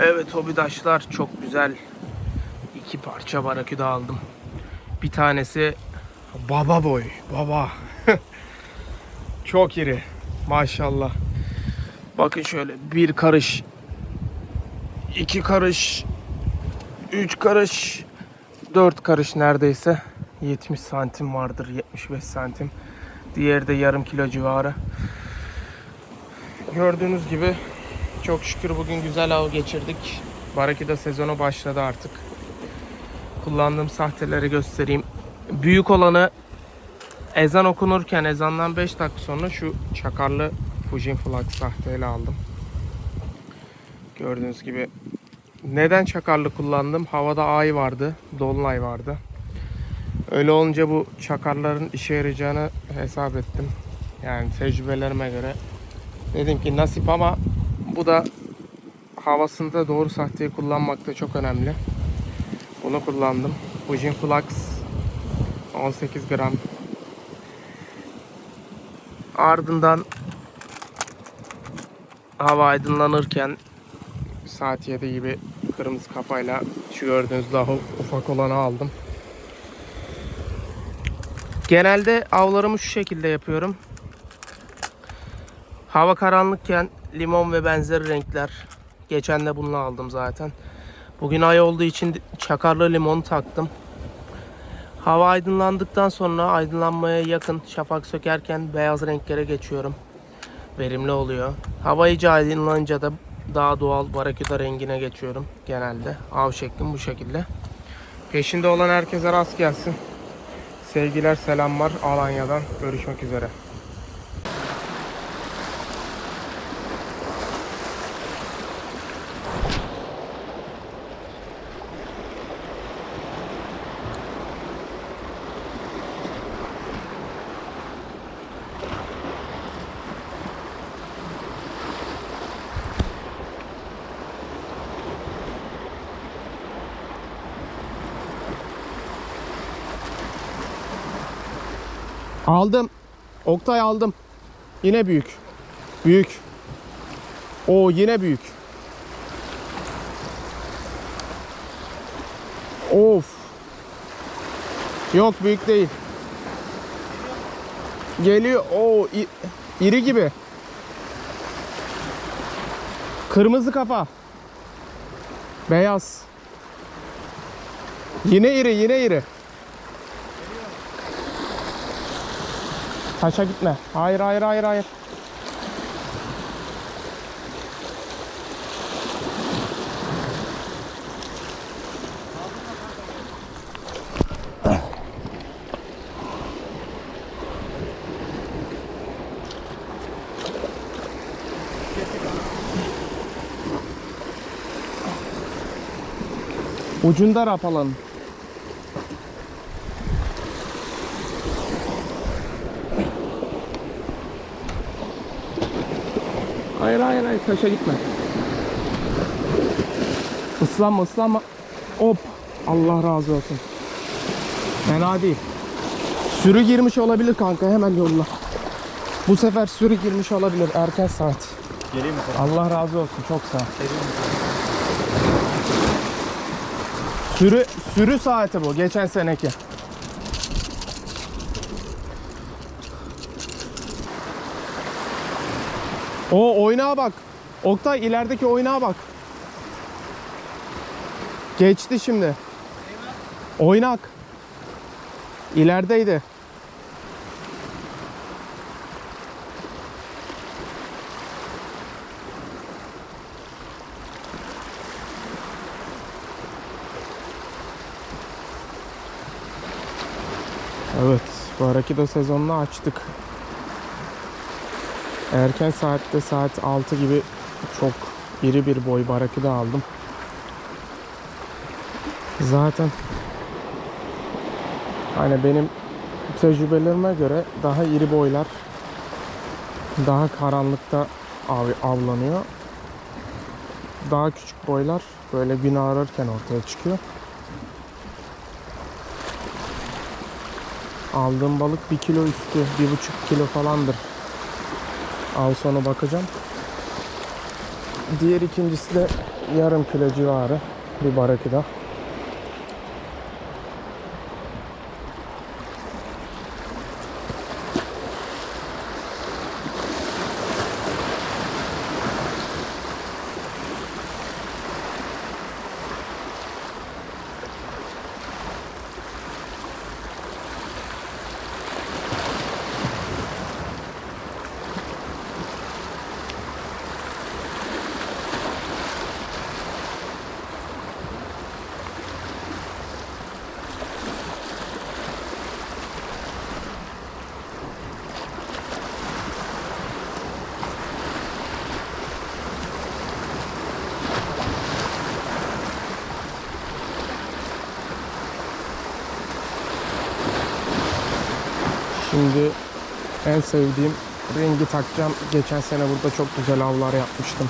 Evet hobidaşlar çok güzel iki parça baraküda aldım. Bir tanesi baba boy baba. çok iri maşallah. Bakın şöyle bir karış, iki karış, üç karış, dört karış neredeyse 70 santim vardır 75 santim. Diğeri de yarım kilo civarı. Gördüğünüz gibi çok şükür bugün güzel av geçirdik. Barakida sezonu başladı artık. Kullandığım sahteleri göstereyim. Büyük olanı ezan okunurken ezandan 5 dakika sonra şu çakarlı Fujin Flax sahteyle aldım. Gördüğünüz gibi neden çakarlı kullandım? Havada ay vardı, dolunay vardı. Öyle olunca bu çakarların işe yarayacağını hesap ettim. Yani tecrübelerime göre Dedim ki nasip ama bu da havasında doğru sahteyi kullanmak da çok önemli. Bunu kullandım. Fujin Flax 18 gram. Ardından hava aydınlanırken saat 7 gibi kırmızı kafayla şu gördüğünüz daha ufak olanı aldım. Genelde avlarımı şu şekilde yapıyorum. Hava karanlıkken limon ve benzeri renkler. Geçen de bunu aldım zaten. Bugün ay olduğu için çakarlı limon taktım. Hava aydınlandıktan sonra aydınlanmaya yakın şafak sökerken beyaz renklere geçiyorum. Verimli oluyor. Hava iyice aydınlanınca da daha doğal baraküda rengine geçiyorum genelde. Av şeklim bu şekilde. Peşinde olan herkese rast gelsin. Sevgiler selamlar Alanya'dan. Görüşmek üzere. Aldım. Oktay aldım. Yine büyük. Büyük. O yine büyük. Of. Yok büyük değil. Geliyor. O iri gibi. Kırmızı kafa. Beyaz. Yine iri, yine iri. Taşa gitme. Hayır hayır hayır hayır. Ucunda rap Hayır hayır hayır taşa gitme. Islanma ıslanma. Hop. Allah razı olsun. Fena değil. Sürü girmiş olabilir kanka hemen yolla. Bu sefer sürü girmiş olabilir erken saat. Geleyim mi? Allah razı olsun çok sağ ol. Sürü, sürü saati bu geçen seneki. O oynağa bak. Oktay ilerideki oynağa bak. Geçti şimdi. Oynak. İlerideydi. Evet, Barakido sezonunu açtık. Erken saatte saat 6 gibi çok iri bir boy Barakido aldım. Zaten hani benim tecrübelerime göre daha iri boylar daha karanlıkta av, avlanıyor. Daha küçük boylar böyle gün ağrırken ortaya çıkıyor. Aldığım balık 1 kilo üstü, 1,5 kilo falandır. Al sonu bakacağım. Diğer ikincisi de yarım kilo civarı bir barakıda. Şimdi en sevdiğim rengi takacağım. Geçen sene burada çok güzel avlar yapmıştım.